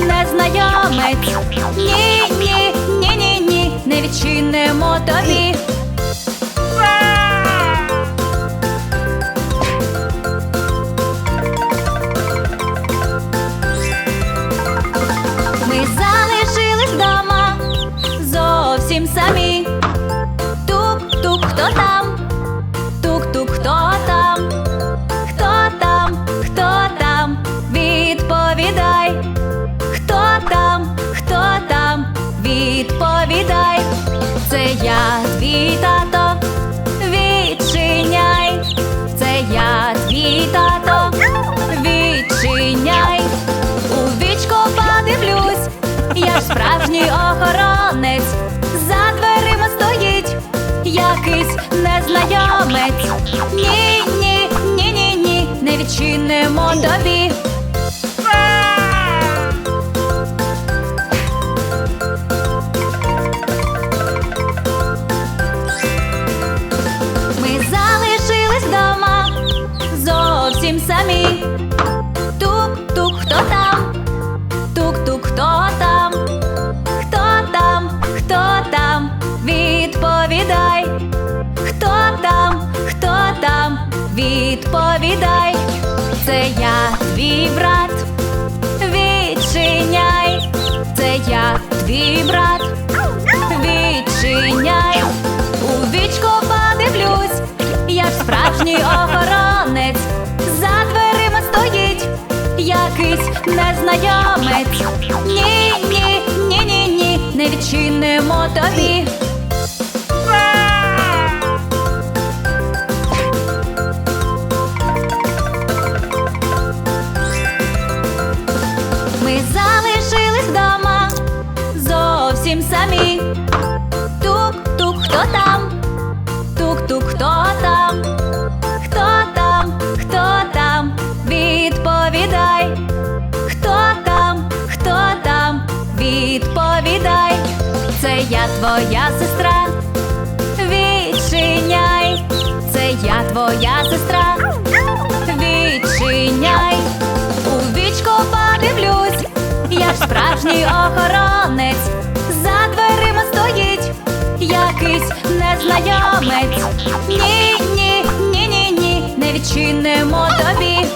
незнайомець. Ні, ні, ні, ні, ні, не відчинимо тобі. Ми залишились вдома зовсім самі. Тук-тук, хто там? Я ж справжній охоронець. За дверима стоїть якийсь незнайомець. Ні, ні, ні, ні, ні, не відчинимо тобі. Ми залишились вдома зовсім самі. Відповідай. Це я, твій брат. Відчиняй. Це я, твій брат. Відчиняй. У вічко подивлюсь, я ж справжній охоронець. За дверима стоїть якийсь незнайомець. Ні, ні, ні, ні, ні, не відчинимо тобі. Я твоя сестра. Відчиняй. Це я твоя сестра. Відчиняй. У вічко подивлюсь, я ж справжній охоронець. За дверима стоїть якийсь незнайомець. Ні, ні, ні, ні, ні, не відчинимо тобі.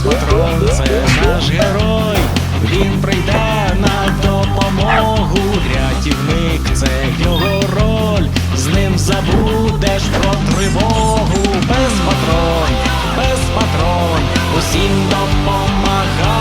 Патрон це наш герой. Він прийде на допомогу. Рятівник це його роль. З ним забудеш про тривогу. Без патрон, без патрон, усім допомагає.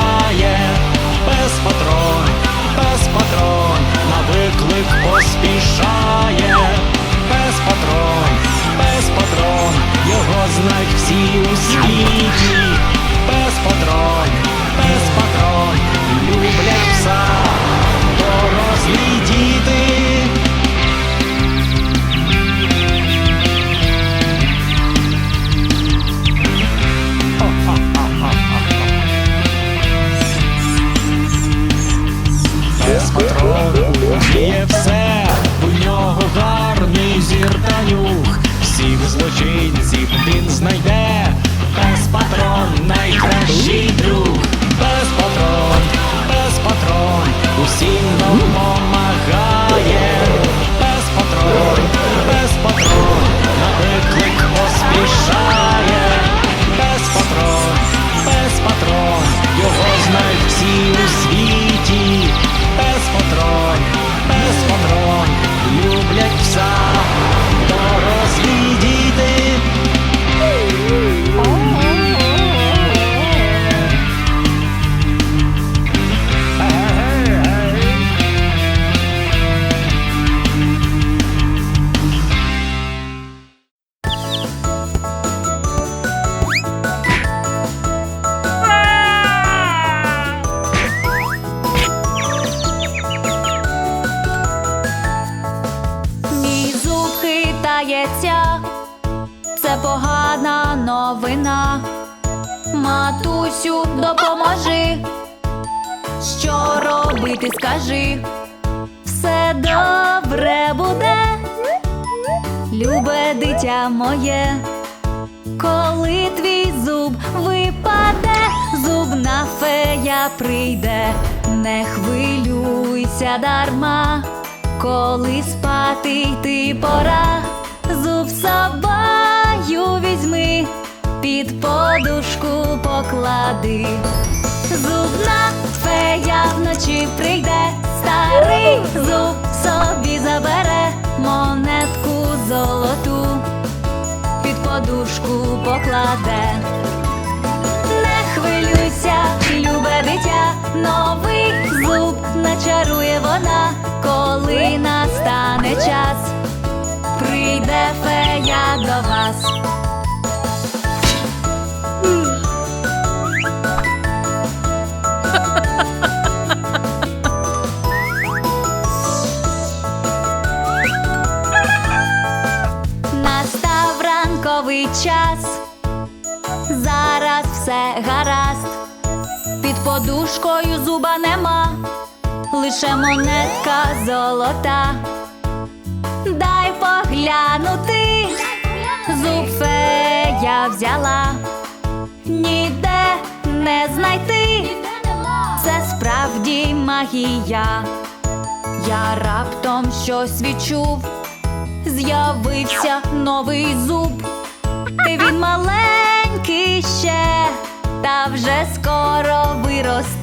Хитається, це погана новина. Матусю, допоможи. Що робити, скажи. Все добре буде, любе дитя моє. Коли твій зуб випаде, зубна фея прийде, не хвилюйся дарма, коли спати йти пора, зуб з собою візьми, під подушку поклади. Зубна фея вночі прийде, старий зуб собі забере монетку золоту під подушку покладе. Не хвилюйся, любе дитя, новий зуб начарує вона, коли настане час, лише монетка золота. Дай поглянути, зуб фея взяла, ніде не знайти, це справді магія. Я раптом щось відчув з'явився новий зуб. Він маленький ще, та вже скоро виросте.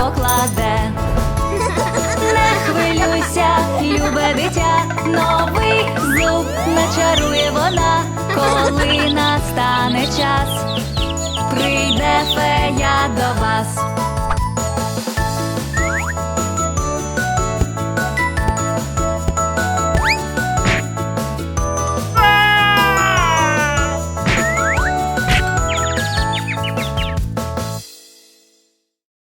Покладе. Не хвилюйся, любе дитя, новий зуб начарує вона, коли настане час, прийде фея до вас.